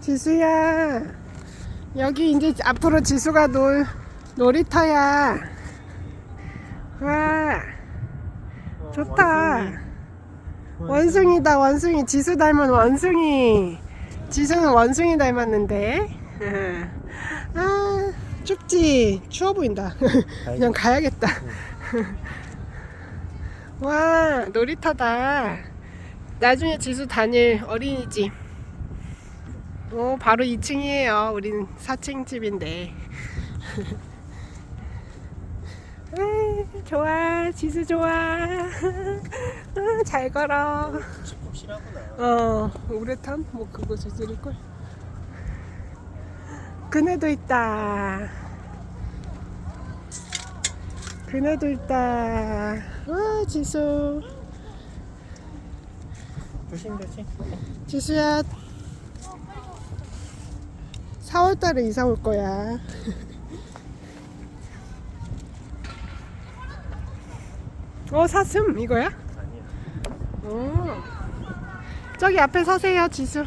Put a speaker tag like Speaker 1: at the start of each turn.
Speaker 1: 지수야. 여기 이제 앞으로 지수가 놀 놀이터야. 와. 좋다. 원숭이다 원숭이. 지수 닮은 원숭이. 지수는 원숭이 닮았는데. 아 춥지? 추워 보인다. 그냥 가야겠다. 와 놀이터다. 나중에 지수 다닐 어린이집 오 바로 2층이에요. 우리는 4층 집인데. 아, 좋아 지수 좋아. 아, 잘 걸어.
Speaker 2: 푹신하구나.
Speaker 1: 어 우레탄? 뭐 그거 저지를걸? 그네도 있다. 그네도 있다. 와 지수.
Speaker 2: 조심 조심.
Speaker 1: 지수야 4월달에 이사 올 거야 어 사슴 이거야?
Speaker 2: 아니야.
Speaker 1: 어 저기 앞에 서세요 지수